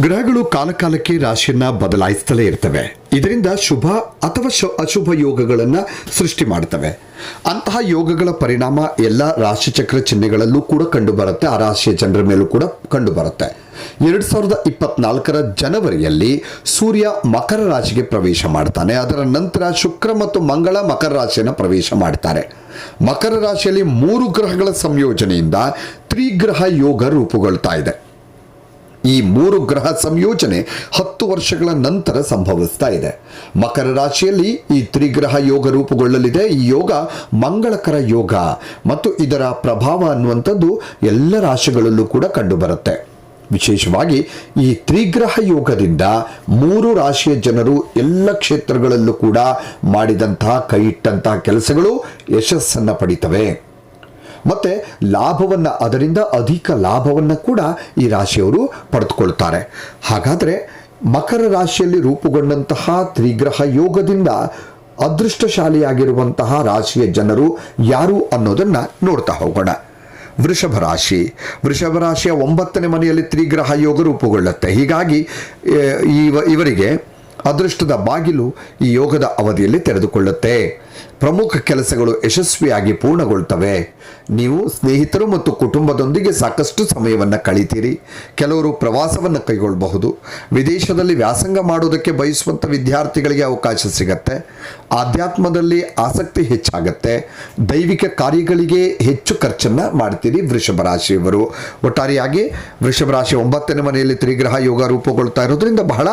ಗ್ರಹಗಳು ಕಾಲಕಾಲಕ್ಕೆ ರಾಶಿಯನ್ನ ಬದಲಾಯಿಸ್ತಲೇ ಇರ್ತವೆ. ಇದರಿಂದ ಶುಭ ಅಥವಾ ಅಶುಭ ಯೋಗಗಳನ್ನು ಸೃಷ್ಟಿ ಮಾಡ್ತವೆ. ಅಂತಹ ಯೋಗಗಳ ಪರಿಣಾಮ ಎಲ್ಲ ರಾಶಿಚಕ್ರ ಚಿಹ್ನೆಗಳಲ್ಲೂ ಕೂಡ ಕಂಡುಬರುತ್ತೆ. ಆ ರಾಶಿಯ ಜನರ ಮೇಲೂ ಕೂಡ ಕಂಡುಬರುತ್ತೆ. ಎರಡು ಸಾವಿರದ ಇಪ್ಪತ್ನಾಲ್ಕರ ಜನವರಿಯಲ್ಲಿ ಸೂರ್ಯ ಮಕರ ರಾಶಿಗೆ ಪ್ರವೇಶ ಮಾಡ್ತಾನೆ. ಅದರ ನಂತರ ಶುಕ್ರ ಮತ್ತು ಮಂಗಳ ಮಕರ ರಾಶಿಯನ್ನು ಪ್ರವೇಶ ಮಾಡ್ತಾರೆ. ಮಕರ ರಾಶಿಯಲ್ಲಿ ಮೂರು ಗ್ರಹಗಳ ಸಂಯೋಜನೆಯಿಂದ ತ್ರಿಗ್ರಹ ಯೋಗ ರೂಪುಗೊಳ್ತಾ ಇದೆ. ಈ ಮೂರು ಗ್ರಹ ಸಂಯೋಜನೆ ಹತ್ತು ವರ್ಷಗಳ ನಂತರ ಸಂಭವಿಸ್ತಾ ಇದೆ. ಮಕರ ರಾಶಿಯಲ್ಲಿ ಈ ತ್ರಿಗ್ರಹ ಯೋಗ ರೂಪುಗೊಳ್ಳಲಿದೆ. ಈ ಯೋಗ ಮಂಗಳಕರ ಯೋಗ ಮತ್ತು ಇದರ ಪ್ರಭಾವ ಅನ್ನುವಂಥದ್ದು ಎಲ್ಲ ರಾಶಿಗಳಲ್ಲೂ ಕೂಡ ಕಂಡುಬರುತ್ತೆ. ವಿಶೇಷವಾಗಿ ಈ ತ್ರಿಗ್ರಹ ಯೋಗದಿಂದ ಮೂರು ರಾಶಿಯ ಜನರು ಎಲ್ಲ ಕ್ಷೇತ್ರಗಳಲ್ಲೂ ಕೂಡ ಮಾಡಿದಂತಹ ಕೈ ಕೆಲಸಗಳು ಯಶಸ್ಸನ್ನು ಪಡಿತವೆ. ಮತ್ತೆ ಲಾಭವನ್ನು, ಅದರಿಂದ ಅಧಿಕ ಲಾಭವನ್ನು ಕೂಡ ಈ ರಾಶಿಯವರು ಪಡೆದುಕೊಳ್ತಾರೆ ಹಾಗಾದರೆ ಮಕರ ರಾಶಿಯಲ್ಲಿ ರೂಪುಗೊಂಡಂತಹ ತ್ರಿಗ್ರಹ ಯೋಗದಿಂದ ಅದೃಷ್ಟಶಾಲಿಯಾಗಿರುವಂತಹ ರಾಶಿಯ ಜನರು ಯಾರು ಅನ್ನೋದನ್ನು ನೋಡ್ತಾ ಹೋಗೋಣ. ವೃಷಭ ರಾಶಿ. ವೃಷಭ ರಾಶಿಯ ಒಂಬತ್ತನೇ ಮನೆಯಲ್ಲಿ ತ್ರಿಗ್ರಹ ಯೋಗ ರೂಪುಗೊಳ್ಳುತ್ತೆ. ಹೀಗಾಗಿ ಇವರಿಗೆ ಅದೃಷ್ಟದ ಬಾಗಿಲು ಈ ಯೋಗದ ಅವಧಿಯಲ್ಲಿ ತೆರೆದುಕೊಳ್ಳುತ್ತೆ. ಪ್ರಮುಖ ಕೆಲಸಗಳು ಯಶಸ್ವಿಯಾಗಿ ಪೂರ್ಣಗೊಳ್ತವೆ. ನೀವು ಸ್ನೇಹಿತರು ಮತ್ತು ಕುಟುಂಬದೊಂದಿಗೆ ಸಾಕಷ್ಟು ಸಮಯವನ್ನು ಕಳಿತೀರಿ. ಕೆಲವರು ಪ್ರವಾಸವನ್ನು ಕೈಗೊಳ್ಳಬಹುದು ವಿದೇಶದಲ್ಲಿ ವ್ಯಾಸಂಗ ಮಾಡೋದಕ್ಕೆ ಬಯಸುವಂಥ ವಿದ್ಯಾರ್ಥಿಗಳಿಗೆ ಅವಕಾಶ ಸಿಗತ್ತೆ. ಆಧ್ಯಾತ್ಮದಲ್ಲಿ ಆಸಕ್ತಿ ಹೆಚ್ಚಾಗತ್ತೆ. ದೈವಿಕ ಕಾರ್ಯಗಳಿಗೆ ಹೆಚ್ಚು ಖರ್ಚನ್ನು ಮಾಡ್ತೀರಿ ವೃಷಭ ರಾಶಿಯವರು. ಒಟ್ಟಾರೆಯಾಗಿ ವೃಷಭ ರಾಶಿ ಒಂಬತ್ತನೇ ಮನೆಯಲ್ಲಿ ತ್ರಿಗ್ರಹ ಯೋಗ ರೂಪುಗೊಳ್ತಾ ಇರೋದ್ರಿಂದ ಬಹಳ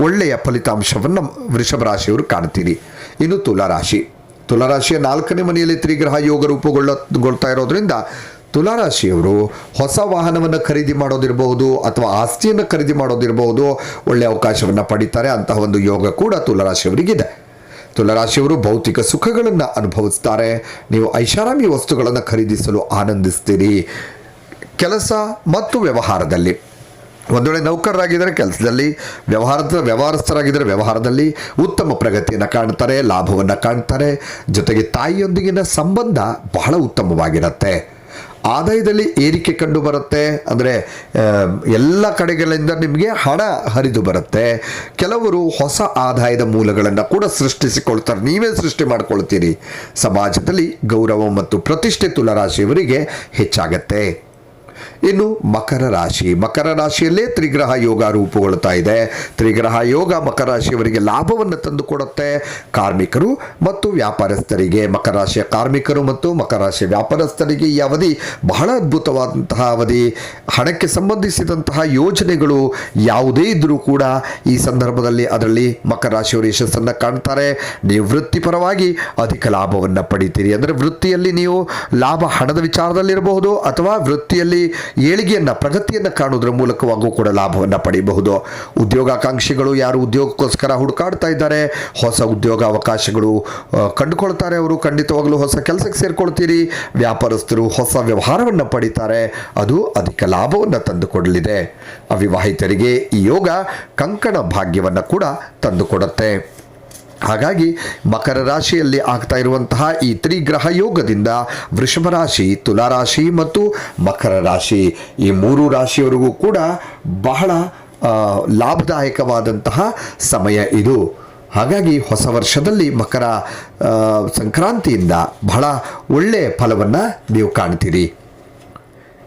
ಒಳ್ಳೆಯ ಫಲಿತಾಂಶವನ್ನು ವೃಷಭ ರಾಶಿಯವರು ಕಾಣ್ತೀರಿ. ಇನ್ನು ತುಲಾರಾಶಿ. ತುಲಾರಾಶಿಯ ನಾಲ್ಕನೇ ಮನೆಯಲ್ಲಿ ತ್ರಿಗ್ರಹ ಯೋಗ ರೂಪುಗೊಳ್ಳಗೊಳ್ತಾ ಇರೋದ್ರಿಂದ ತುಲಾರಾಶಿಯವರು ಹೊಸ ವಾಹನವನ್ನು ಖರೀದಿ ಮಾಡೋದಿರಬಹುದು ಅಥವಾ ಆಸ್ತಿಯನ್ನು ಖರೀದಿ ಮಾಡೋದಿರಬಹುದು ಒಳ್ಳೆಯ ಅವಕಾಶವನ್ನು ಪಡಿತಾರೆ ಅಂತಹ ಒಂದು ಯೋಗ ಕೂಡ ತುಲಾರಾಶಿಯವರಿಗಿದೆ. ತುಲಾರಾಶಿಯವರು ಭೌತಿಕ ಸುಖಗಳನ್ನು ಅನುಭವಿಸ್ತಾರೆ. ನೀವು ಐಷಾರಾಮಿ ವಸ್ತುಗಳನ್ನು ಖರೀದಿಸಲು ಆನಂದಿಸ್ತೀರಿ. ಕೆಲಸ ಮತ್ತು ವ್ಯವಹಾರದಲ್ಲಿ. ಒಂದು ವೇಳೆ ನೌಕರರಾಗಿದ್ದರೆ ಕೆಲಸದಲ್ಲಿ ವ್ಯವಹಾರದ ವ್ಯವಹಾರಸ್ಥರಾಗಿದ್ದರೆ ವ್ಯವಹಾರದಲ್ಲಿ ಉತ್ತಮ ಪ್ರಗತಿಯನ್ನು ಕಾಣ್ತಾರೆ, ಲಾಭವನ್ನು ಕಾಣ್ತಾರೆ. ಜೊತೆಗೆ ತಾಯಿಯೊಂದಿಗಿನ ಸಂಬಂಧ ಬಹಳ ಉತ್ತಮವಾಗಿರುತ್ತೆ. ಆದಾಯದಲ್ಲಿ ಏರಿಕೆ ಕಂಡು ಬರುತ್ತೆ. ಅಂದರೆ ಎಲ್ಲ ಕಡೆಗಳಿಂದ ನಿಮಗೆ ಹಣ ಹರಿದು ಬರುತ್ತೆ. ಕೆಲವರು ಹೊಸ ಆದಾಯದ ಮೂಲಗಳನ್ನು ಕೂಡ ಸೃಷ್ಟಿಸಿಕೊಳ್ತಾರೆ. ನೀವೇ ಸೃಷ್ಟಿ ಮಾಡ್ಕೊಳ್ತೀರಿ. ಸಮಾಜದಲ್ಲಿ ಗೌರವ ಮತ್ತು ಪ್ರತಿಷ್ಠೆ ತುಲರಾಶಿಯವರಿಗೆ ಹೆಚ್ಚಾಗತ್ತೆ. ಇನ್ನು ಮಕರ ರಾಶಿ. ಮಕರ ರಾಶಿಯಲ್ಲೇ ತ್ರಿಗ್ರಹ ಯೋಗ ರೂಪುಗೊಳ್ತಾ ಇದೆ. ತ್ರಿಗ್ರಹ ಯೋಗ ಮಕರ ರಾಶಿಯವರಿಗೆ ಲಾಭವನ್ನು ತಂದುಕೊಡುತ್ತೆ ಕಾರ್ಮಿಕರು ಮತ್ತು ವ್ಯಾಪಾರಸ್ಥರಿಗೆ. ಮಕರ ರಾಶಿಯ ಕಾರ್ಮಿಕರು ಮತ್ತು ಮಕರ ರಾಶಿಯ ವ್ಯಾಪಾರಸ್ಥರಿಗೆ ಈ ಅವಧಿ ಬಹಳ ಅದ್ಭುತವಾದಂತಹ ಅವಧಿ. ಹಣಕ್ಕೆ ಸಂಬಂಧಿಸಿದಂತಹ ಯೋಜನೆಗಳು ಯಾವುದೇ ಇದ್ದರೂ ಕೂಡ ಈ ಸಂದರ್ಭದಲ್ಲಿ ಅದರಲ್ಲಿ ಮಕರ ರಾಶಿಯವರು ಯಶಸ್ಸನ್ನು ಕಾಣ್ತಾರೆ. ನೀವು ವೃತ್ತಿಪರವಾಗಿ ಅಧಿಕ ಲಾಭವನ್ನು ಪಡಿತೀರಿ. ಅಂದರೆ ವೃತ್ತಿಯಲ್ಲಿ ನೀವು ಲಾಭ ಹಣದ ವಿಚಾರದಲ್ಲಿರಬಹುದು ಅಥವಾ ವೃತ್ತಿಯಲ್ಲಿ ಏಳಿಗೆಯನ್ನು, ಪ್ರಗತಿಯನ್ನು ಕಾಣುವುದರ ಮೂಲಕವಾಗೂ ಕೂಡ ಲಾಭವನ್ನು ಪಡೆಯಬಹುದು. ಉದ್ಯೋಗಾಕಾಂಕ್ಷಿಗಳು ಯಾರು ಉದ್ಯೋಗಕ್ಕೋಸ್ಕರ ಹುಡುಕಾಡ್ತಾ ಇದ್ದಾರೆ, ಹೊಸ ಉದ್ಯೋಗ ಅವಕಾಶಗಳು ಕಂಡುಕೊಳ್ತಾರೆ ಅವರು, ಖಂಡಿತವಾಗಲೂ ಹೊಸ ಕೆಲಸಕ್ಕೆ ಸೇರ್ಕೊಳ್ತೀರಿ. ವ್ಯಾಪಾರಸ್ಥರು ಹೊಸ ವ್ಯವಹಾರವನ್ನು ಪಡಿತಾರೆ, ಅದು ಅಧಿಕ ಲಾಭವನ್ನು ತಂದುಕೊಡಲಿದೆ. ಅವಿವಾಹಿತರಿಗೆ ಈ ಯೋಗ ಕಂಕಣ ಭಾಗ್ಯವನ್ನು ಕೂಡ ತಂದುಕೊಡುತ್ತೆ. ಹಾಗಾಗಿ ಮಕರ ರಾಶಿಯಲ್ಲಿ ಆಗ್ತಾ ಇರುವಂತಹ ಈ ತ್ರಿಗ್ರಹ ಯೋಗದಿಂದ ವೃಷಭ ರಾಶಿ ತುಲಾರಾಶಿ ಮತ್ತು ಮಕರ ರಾಶಿ ಈ ಮೂರು ರಾಶಿಯವರಿಗೂ ಕೂಡ ಬಹಳ ಲಾಭದಾಯಕವಾದಂತಹ ಸಮಯ ಇದು. ಹಾಗಾಗಿ ಹೊಸ ವರ್ಷದಲ್ಲಿ ಮಕರ ಸಂಕ್ರಾಂತಿಯಿಂದ ಬಹಳ ಒಳ್ಳೆಯ ಫಲವನ್ನು ನೀವು ಕಾಣ್ತೀರಿ.